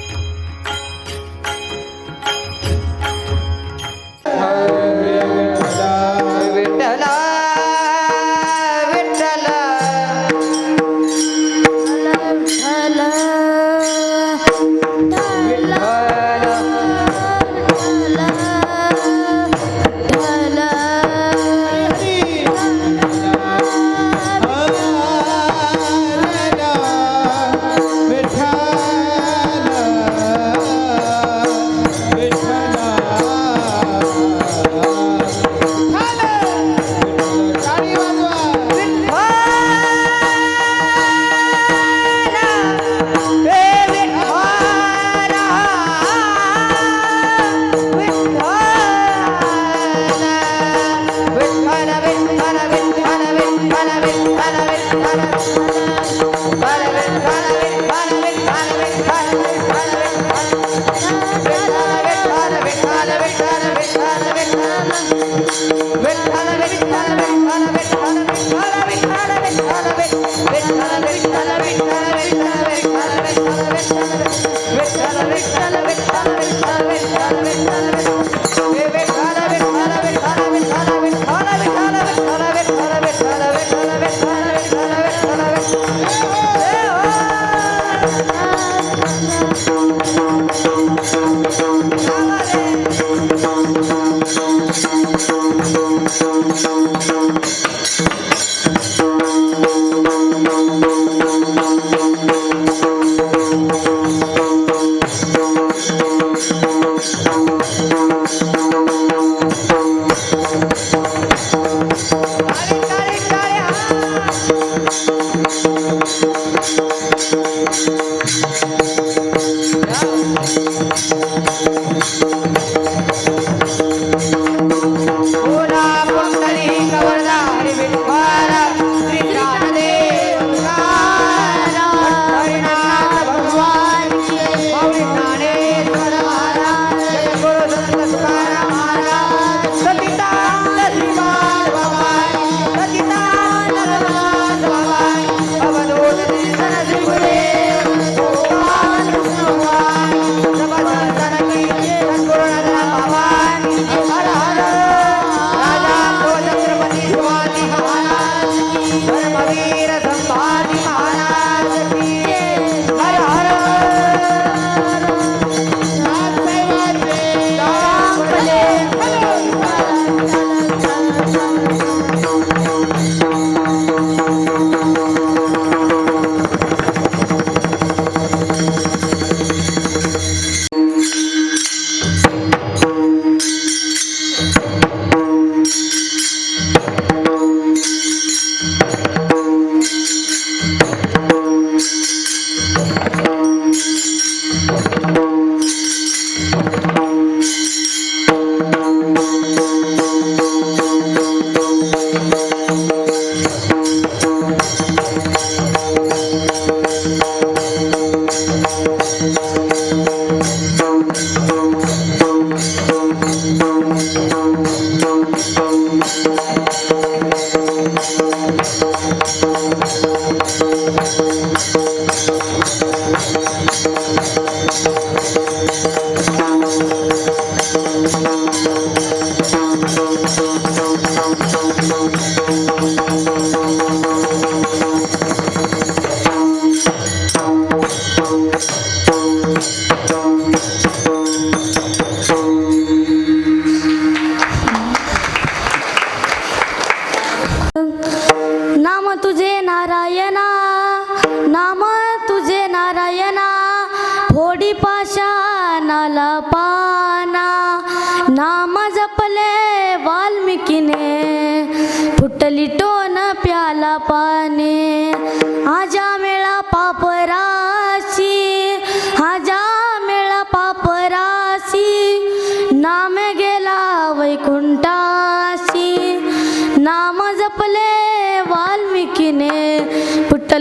विठ्ठला Thank you.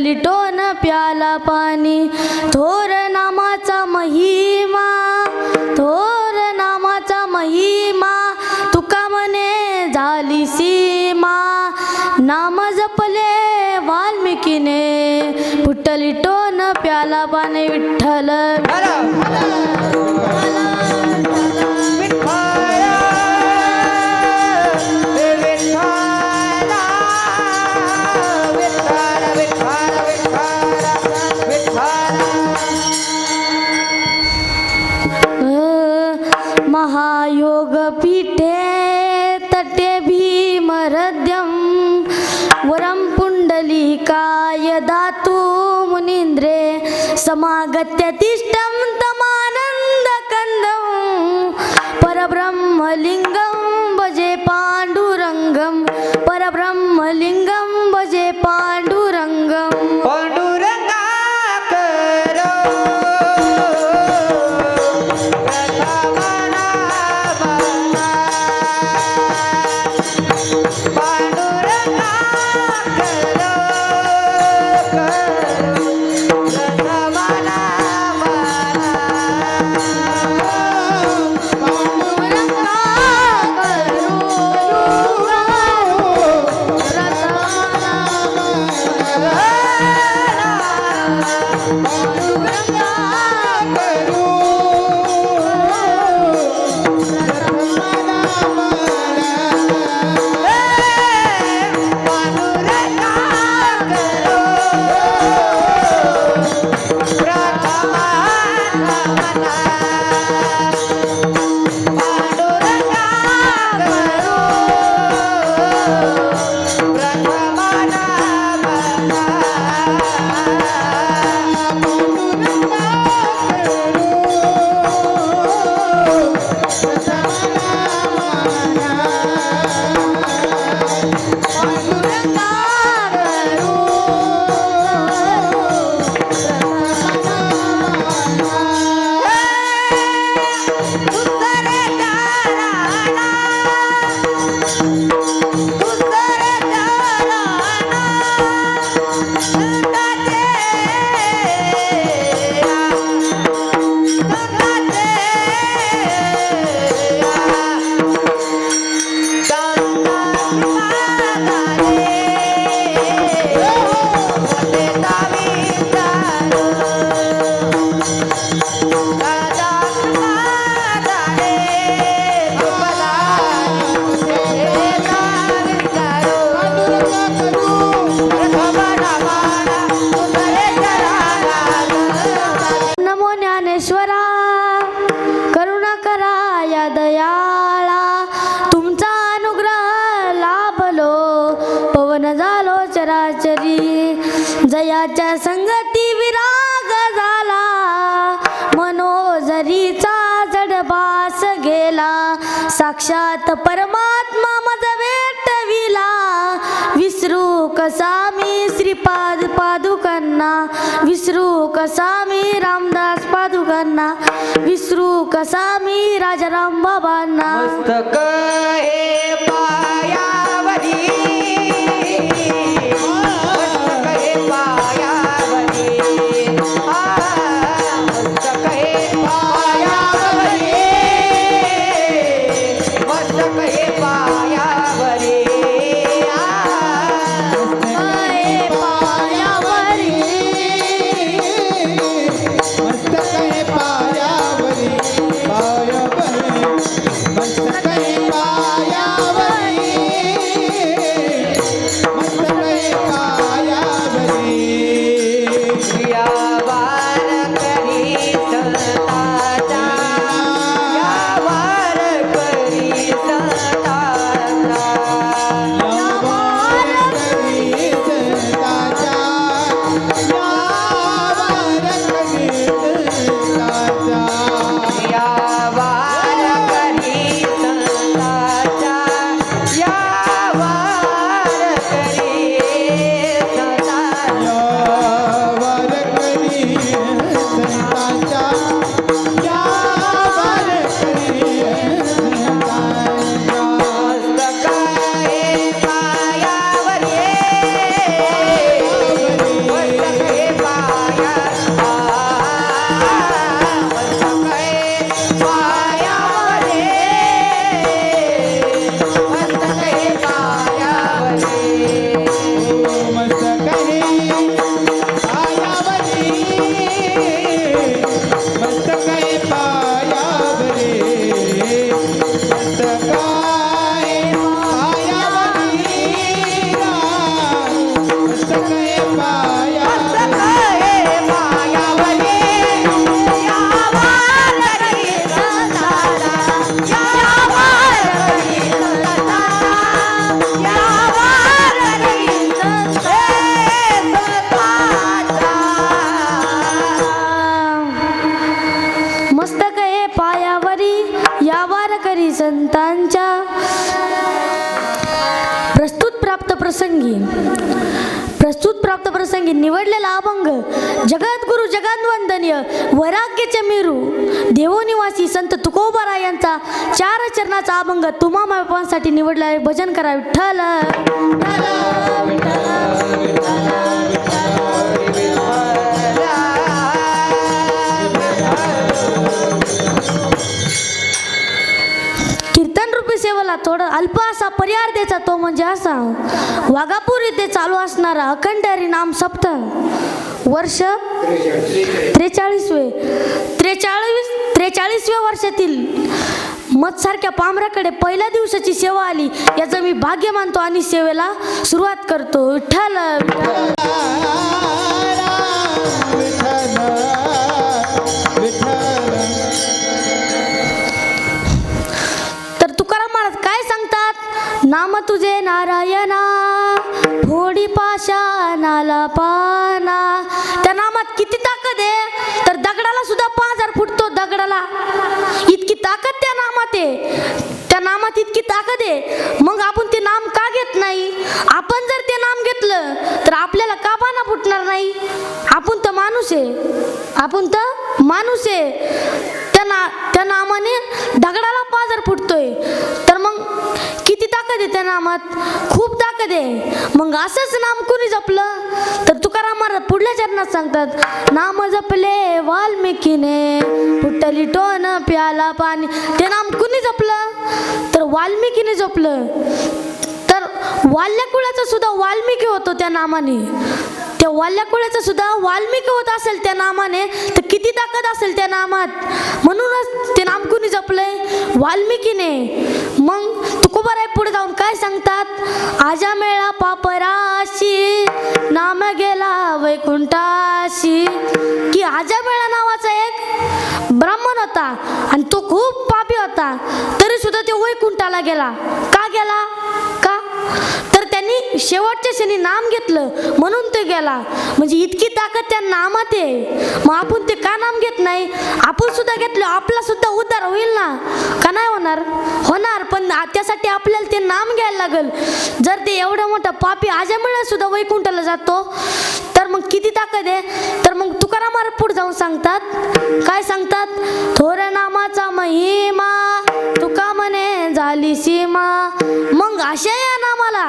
लिटो न प्याला पाणी थोर आगत्यतिष्ठं तमानन्दकन्दं परब्रह्मलिङ्गम् कसा मी रामदास पादुकांना. विसरू कसा मी राजाराम बाबांना. मस्तक हे पाया अभंग तुम्हा मायपांसाठी निवडला भजन करा विठ्ठल कीर्तन रूपी सेवेला थोडं अल्प असा परिहार द्यायचा तो म्हणजे असा. वाघापूर येथे चालू असणारा अखंड नाम सप्ताह वर्ष त्रेचाळीसवे. त्रेचाळीस त्रेचाळीसव्या वर्षातील मधसारख्या पामराकडे पहिल्या दिवसाची सेवा आली. याचं मी भाग्य मानतो आणि सेवेला सुरुवात करतो. विठ्ठल तर तुकाराम महाराज काय सांगतात? नाम तुझे नारायणा फोडी पाशानाला पा इतकी ताकद आहे. मग आपण ते नाम का घेत नाही? आपण जर ते नाम घेतलं तर आपल्याला का पाना फुटणार नाही? आपण तर माणूस आहे. आपण तर माणूस आहे. त्या ना त्या नामाने दगडाला पाजर फुटतोय. ताकद आहे त्या नामात. खूप ताकद आहे. मग असंच नाम कुणी जपलं? तर तुकाराम पुढल्या चरणात सांगतात नाम जपले वाल्मिकीने फुटली टोन प्याला पाणी. ते नाम कुणी जपलं? तर वाल्मिकीने जपलं. तर सुद्धा वाल्मिकी होतो त्या नामाने. त्या वाल्यकुळाचा सुद्धा वाल्मिकी होत असेल त्या नामाने तर किती ताकद असेल त्या नामात? म्हणूनच ते नाम कुणी जपलंय? वाल्मिकीने. मग तुकोबाराय पुढे जाऊन काय सांगतात? आजा मेळा पापराशी नाम गेला वैकुंठाशी. की आजा मेळा नावाचा एक ब्राह्मण होता आणि तो खूप पापी होता. तरी सुद्धा तो वैकुंठाला गेला. का गेला? शेवटच्या क्षणी नाम घेतलं म्हणून ते गेला. म्हणजे इतकी ताकद त्या नामात आहे. मग आपण ते का नाम घेत नाही? आपण सुद्धा घेतलं आपला सुद्धा उद्धार होईल ना? का नाही होणार? होणार पण त्यासाठी आपल्याला ते नाम घ्यायला लागल. जर ते एवढा मोठं पापी आजामुळे सुद्धा वैकुंठाला जातो तर मग किती ताकद आहे? तर मग तुकाराम पुढे जाऊन सांगतात. काय सांगतात? थोर नामाचा महिमा तुका म्हणे झाली सीमा. मग अशा या नामाला.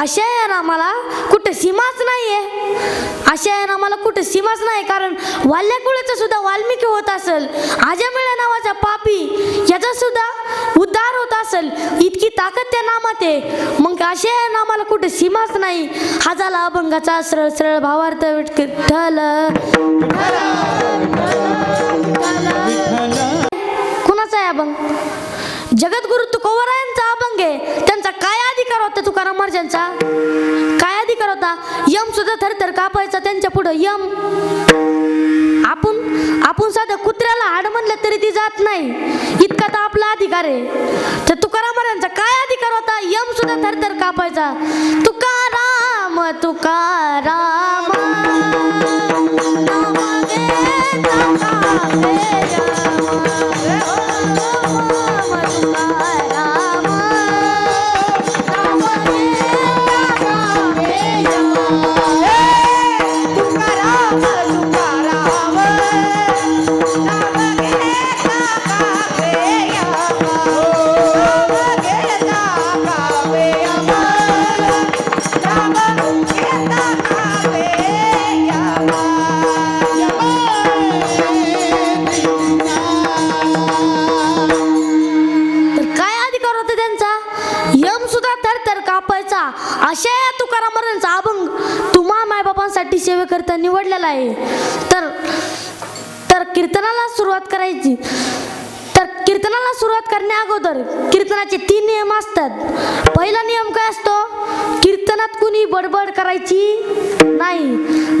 अशा या नामाला कुठे सीमाच नाहीये. अशा या नामाला कुठे सीमाच नाही कारण वाल्यकुळाचा सुद्धा वाल्मिकी होत असेल आजामिळा नावाचा पापी याचा सुद्धा उद्धार होत असेल इतकी ताकद त्या नामात आहे. मग अशा नामाला कुठे सीमाच नाही. हा झाला अभंगाचा सरळ सरळ भावार्थ विठ्ठल. कुणाचा आहे अभंग? जगद्गुरु तुकोबरायांचा अभंग आहे त्यांचा काय अधिकार होता तुकाराम महाराजांचा काय अधिकार होता? यम सुद्धा थरथर कापायचा त्यांच्या पुढं यम. आपण आपण साधं कुत्र्याला हाड म्हणलं तरी ती जात नाही. इतका तर आपला अधिकार आहे. तर तुकाराम महाराजांचा काय अधिकार होता? यम सुद्धा थरथर कापायचा. तुकाराम तुकाराम तुकाराम. आहे. तर तर कीर्तनाला सुरुवात करायची. तर कीर्तनाला सुरुवात करण्या अगोदर कीर्तनाचे तीन नियम असतात. पहिला नियम काय असतो? कीर्तनात कुणी बडबड करायची नाही.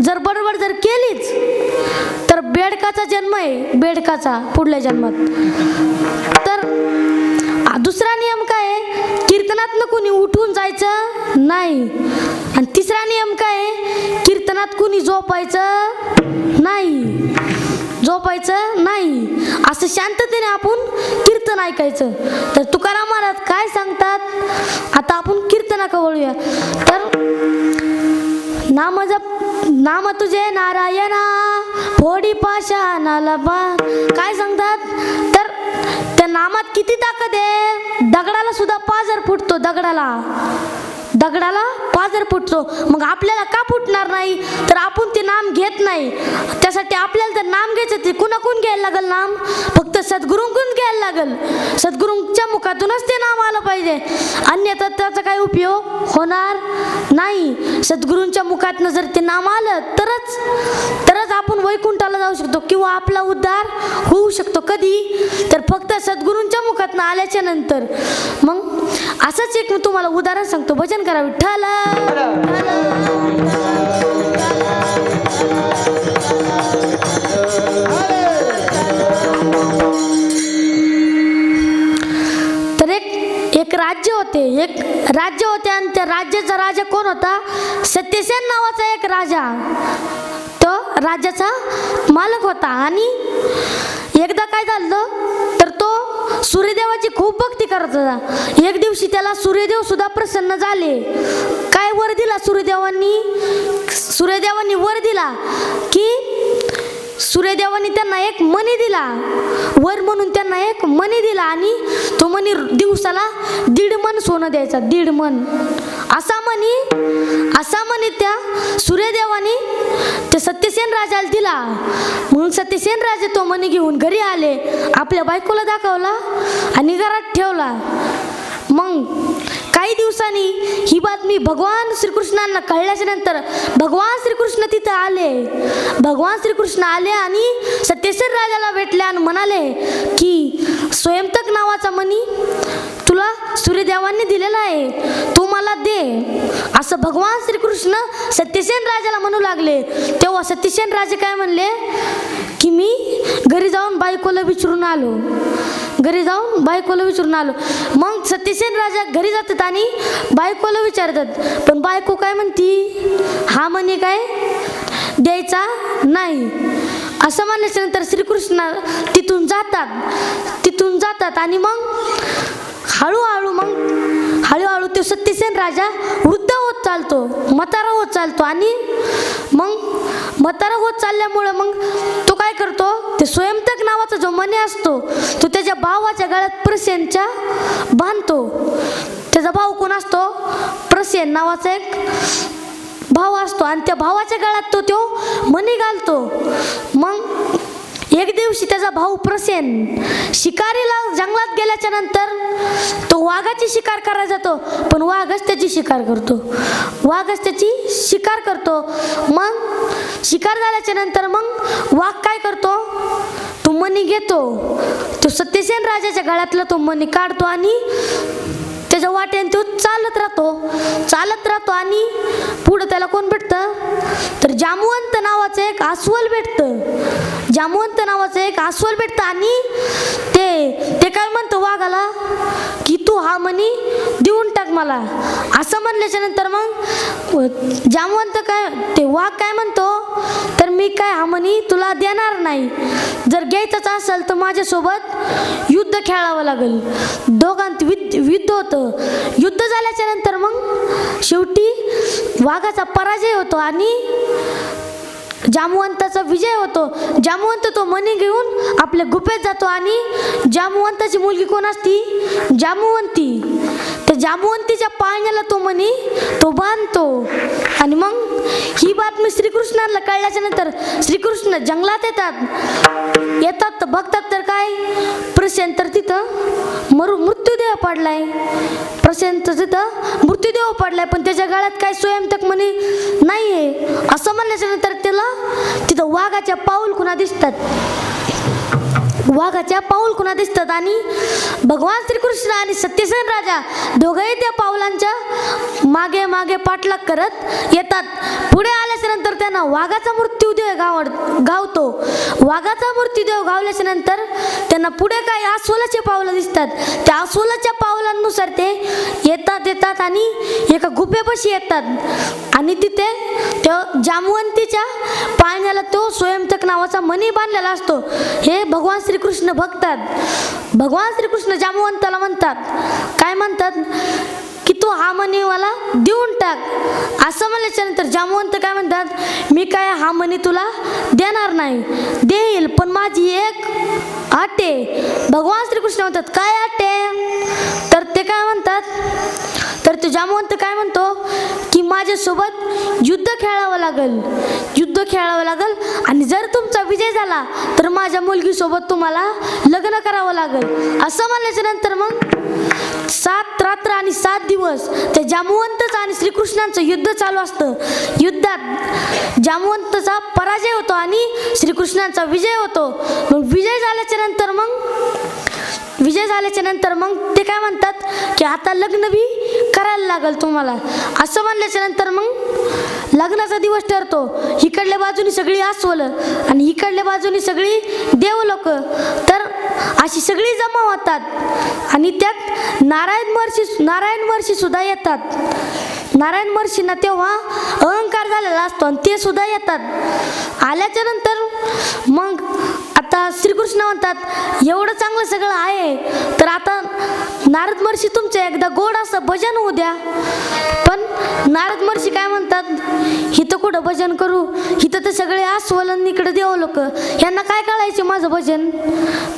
जर बडबड जर केलीच तर बेडकाचा जन्म आहे बेडकाचा पुढल्या जन्मात. तर दुसरा नियम काय आहे? कीर्तनातनं कुणी उठून जायचं नाही. आणि तिसरा नियम काय झोपायचं नाही. झोपायचं नाही. असं शांततेने आपण कीर्तन ऐकायचं. तर तुकाराम महाराज काय सांगतात? आता आपण कीर्तनाकडे वळूया. तर नाम जप नाम तुझे नारायणा फोडी पाशा पा काय सांगतात? तर त्या नामात किती ताकद आहे? दगडाला सुद्धा पाजर फुटतो दगडाला. दगडाला पाजर फुटतो. मग आपल्याला का फुटणार नाही? तर आपण ते नाम घेत नाही. त्यासाठी आपल्याला तर नाम घ्यायचं ते कुणाकून घ्यायला लागल नाम? फक्त सद्गुरूंकून घ्यायला लागल. सद्गुरूंच्या मुखातूनच ते नाम आलं पाहिजे. अन्यथा त्याचा काही उपयोग होणार नाही. सद्गुरूंच्या मुखातनं जर ते नाम आलं तरच तरच आपण वैकुंठाला जाऊ शकतो किंवा आपला उद्धार होऊ शकतो कधी. तर फक्त सद्गुरूंच्या मुखातनं आल्याच्यानंतर. मग असंच एक मी तुम्हाला उदाहरण सांगतो. भजन करा विठ्ठल. तर एक एक राज्य होते एक राज्य होते आणि त्या राज्याचा राजा कोण होता? सत्यसेन नावाचा एक राजा. तो राज्याचा मालक होता आणि एकदा काय झालं? सूर्यदेवाची खूप भक्ती करत होता. एक दिवशी त्याला सूर्यदेव सुद्धा प्रसन्न झाले. काय वर दिला सूर्यदेवांनी? सूर्यदेवांनी वर दिला की सूर्यदेवाने त्यांना एक मणी दिला. वर म्हणून त्यांना एक मणी दिला आणि तो मणी दिवसाला दीड मन सोनं द्यायचा दीड मन. असा म्हणी असा म्हणी त्या सूर्यदेवाने त्या सत्यसेन राजाला दिला. म्हणून सत्यसेन राजे तो मणी घेऊन घरी आले आपल्या बायकोला दाखवला आणि घरात ठेवला. मग काही दिवसांनी ही बातमी भगवान श्रीकृष्णांना कळल्याच्या नंतर भगवान श्रीकृष्ण तिथं आले. भगवान श्रीकृष्ण आले आणि सत्यसेन राजाला भेटले आणि म्हणाले की स्वयंतक नावाचा मनी तुला सूर्यदेवांनी दिलेला आहे. तू मला दे. असं भगवान श्रीकृष्ण सत्यसेन राजाला म्हणू लागले. तेव्हा सत्यसेन राजे काय म्हणले? की मी घरी जाऊन बायकोला विचारून आलो. घरी जाऊन बायकोला विचारून आलो. मग सत्यसेन राजा घरी जातात आणि बायकोला विचारतात. पण बायको काय म्हणती? हा म्हणे काय? द्यायचा नाही. असं म्हणल्याच्या नंतर श्रीकृष्ण तिथून जातात. तिथून जातात आणि मग हळूहळू मग हळूहळू तो सत्यसेन राजा वृद्ध होत चालतो म्हातारा होत चालतो आणि मग म्हातारा होत चालल्यामुळं मग तो काय करतो ते स्वयंतक नावाचा जो मणी असतो तो त्याच्या भावाच्या गळ्यात प्रसेनच्या बांधतो. त्याचा भाऊ कोण असतो? प्रसेन नावाचा एक भाव असतो आणि त्या भावाच्या गळ्यात तो तो मणी घालतो. मग एक दिवशी त्याचा भाऊ प्रसेन शिकारीला जंगलात गेल्याच्यानंतर तो वाघाची शिकार करायला जातो पण वाघच त्याची शिकार करतो. वाघच त्याची शिकार करतो. मग शिकार झाल्याच्यानंतर मग वाघ काय करतो? तो मणी घेतो. तो सत्यसेन राजाच्या गळ्यातला तो मणी काढतो आणि त्याच्या वाट्याने तो चालत राहतो. चालत राहतो आणि पुढं त्याला कोण भेटतं? तर जामवंत नावाचं एक अस्वल भेटतं. जामवंत नावाचं एक अस्वल भेटतं आणि ते ते काय म्हणतं वाघाला? की तू हा मनी देऊन टाक मला. असं म्हणल्याच्या नंतर मग जामवंत काय ते वाघ काय म्हणतो? मी काय हा तुला देणार नाही. जर घ्यायचंच असेल तर माझ्यासोबत युद्ध खेळावं लागेल. दोघांत विद युद्ध होतं. युद्ध झाल्याच्यानंतर मग शेवटी वाघाचा पराजय होतो आणि जामवंताचा विजय होतो. जामवंत तो मणी घेऊन आपल्या गुफेत जातो आणि जामवंताची मुलगी कोण असती? जामवंती. त्या जामवंतीच्या पाळण्याला तो म्हणे तो बांधतो. आणि मग ही बातमी श्रीकृष्णाला कळल्याच्या नंतर श्रीकृष्ण जंगलात येतात. येतात तर बघतात तर काय? प्रशांत तर तिथं मरु मृत्यूदेह पडलाय. प्रसेन तिथं मृत्यूदेह पडलाय पण त्याच्या गळ्यात काय स्वयंतक म्हणे नाहीये. असं म्हणल्याच्या नंतर त्याला तिथं वाघाच्या पाऊल खुणा दिसतात. वाघाच्या पाऊल खुणा दिसतात? आणि भगवान श्रीकृष्ण आणि सत्यसेन राजा दोघंही त्या पावलांच्या मागे मागे पाठलाग करत येतात. पुढे आल्या वाघाचा मृत्यूदेव गावड गावतो वाघाचा मृत्यूदेव गावल्याच्या नंतर त्यांना पुढे काही अस्वलाचे पावलं दिसतात. त्या अस्वलाच्या पावलांनुसार ते येतात येतात आणि एका गुफेपाशी येतात. आणि तिथे त्या जामवंतीच्या पाळण्याला तो स्वयंचक नावाचा मणी बांधलेला असतो. हे भगवान श्रीकृष्ण बघतात भगवान श्रीकृष्ण जामवंताला म्हणतात. काय म्हणतात? की तू हा मनी मला देऊन टाक. असं म्हणल्याच्या नंतर जामवंत काय म्हणतात? मी काय हा मनी तुला देणार नाही. देईल पण माझी एक आटे भगवान श्रीकृष्ण म्हणतात काय आटे तर ते काय म्हणतात? तर तो जामवंत काय म्हणतो? की माझ्यासोबत युद्ध खेळावं लागेल. युद्ध खेळावं लागेल आणि जर तुमचा विजय झाला तर माझ्या मुलगीसोबत तुम्हाला लग्न करावं लागेल. असं म्हणल्याच्या नंतर मग सात रात्र आणि सात दिवस दिवस त्या जामवंतच आणि श्रीकृष्णांचं युद्ध चालू असतं. युद्धात जामवंतचा पराजय होतो आणि श्रीकृष्णांचा विजय होतो. मग विजय झाल्याच्यानंतर मग विजय झाल्याच्यानंतर मग ते काय म्हणतात की आता लग्न बी करायला लागेल तुम्हाला. असं म्हणल्याच्या नंतर मग लग्नाचा दिवस ठरतो. इकडल्या बाजूनी सगळी अस्वलं आणि इकडल्या बाजूनी सगळी देव लोक तर अशी सगळी जमा होतात. आणि त्यात नारायण महर्षी नारायण महर्षी सुद्धा येतात. नारायण महर्षींना तेव्हा अहंकार झालेला असतो आणि ते सुद्धा येतात. आल्याच्यानंतर मग आता श्रीकृष्ण म्हणतात एवढं चांगलं सगळं आहे तर आता नारद महर्षी तुमचं एकदा गोड असं भजन होऊ द्या. पण नारद महर्षी काय म्हणतात हिथं कुठं भजन करू? हिथं तर सगळे आस्वलन इकडं देव लोक यांना काय कळायचे माझं भजन?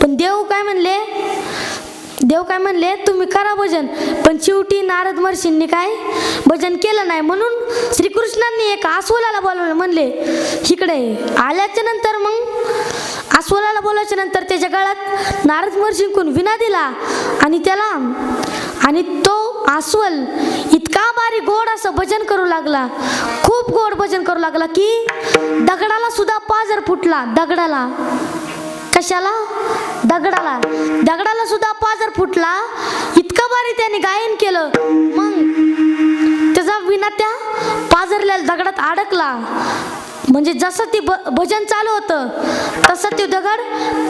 पण देव काय म्हणले देव काय म्हणले तुम्ही करा भजन. पण शेवटी नारद महर्षींनी काय भजन केलं नाही म्हणून श्रीकृष्णांनी एक अस्वलाला बोलवलं. म्हणले इकडे आल्याच्यानंतर मग अस्वलाला बोलायच्या नंतर त्याच्या गळ्यात नारद महर्षींकून विना दिला आणि त्याला आणि तो अस्वल इतका भारी गोड असं भजन करू लागला खूप गोड भजन करू लागला की दगडाला सुद्धा पाजर फुटला दगडाला. कशाला? दगडाला. दगडाला सुद्धा पाजर फुटला. इतकं भारी त्याने गायन केलं. मग त्याचा विना त्या पाजरलेल्या दगडात अडकला. म्हणजे जसं ते भ भजन चालू होतं तसं ते दगड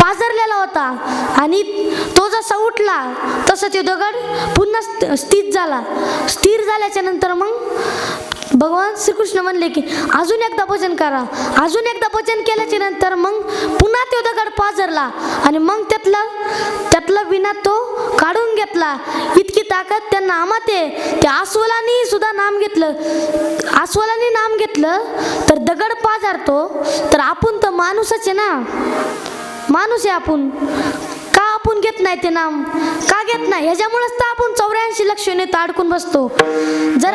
पाजरलेला होता. आणि तो जसा उठला तसं ते दगड पुन्हा स्थित झाला. स्थिर झाल्याच्यानंतर मग भगवान श्रीकृष्ण म्हणले की अजून एकदा भजन करा. अजून एकदा भजन केल्याच्यानंतर मग पुन्हा तो दगड पाजरला आणि मग त्यातला त्यातला विना तो काढून घेतला. इतकी ताकद त्या नामात आहे त्या अस्वलानी सुद्धा नाम घेतलं. अस्वलानी नाम घेतलं तर दगड पाजारतो. तर आपण तर माणूसच आहे ना. माणूस आहे आपण. नाही ते नाम. का घेत नाही? ह्याच्यामुळेच तर आपण चौऱ्याऐंशी लक्षणे तर अडकून बसतो. जर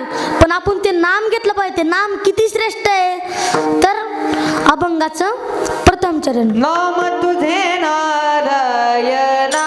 लागल पण आपण ते नाम घेतलं पाहिजे. ते नाम किती श्रेष्ठ आहे? तर अभंगाचं प्रथम चरण. नाम तुझे नारायणा.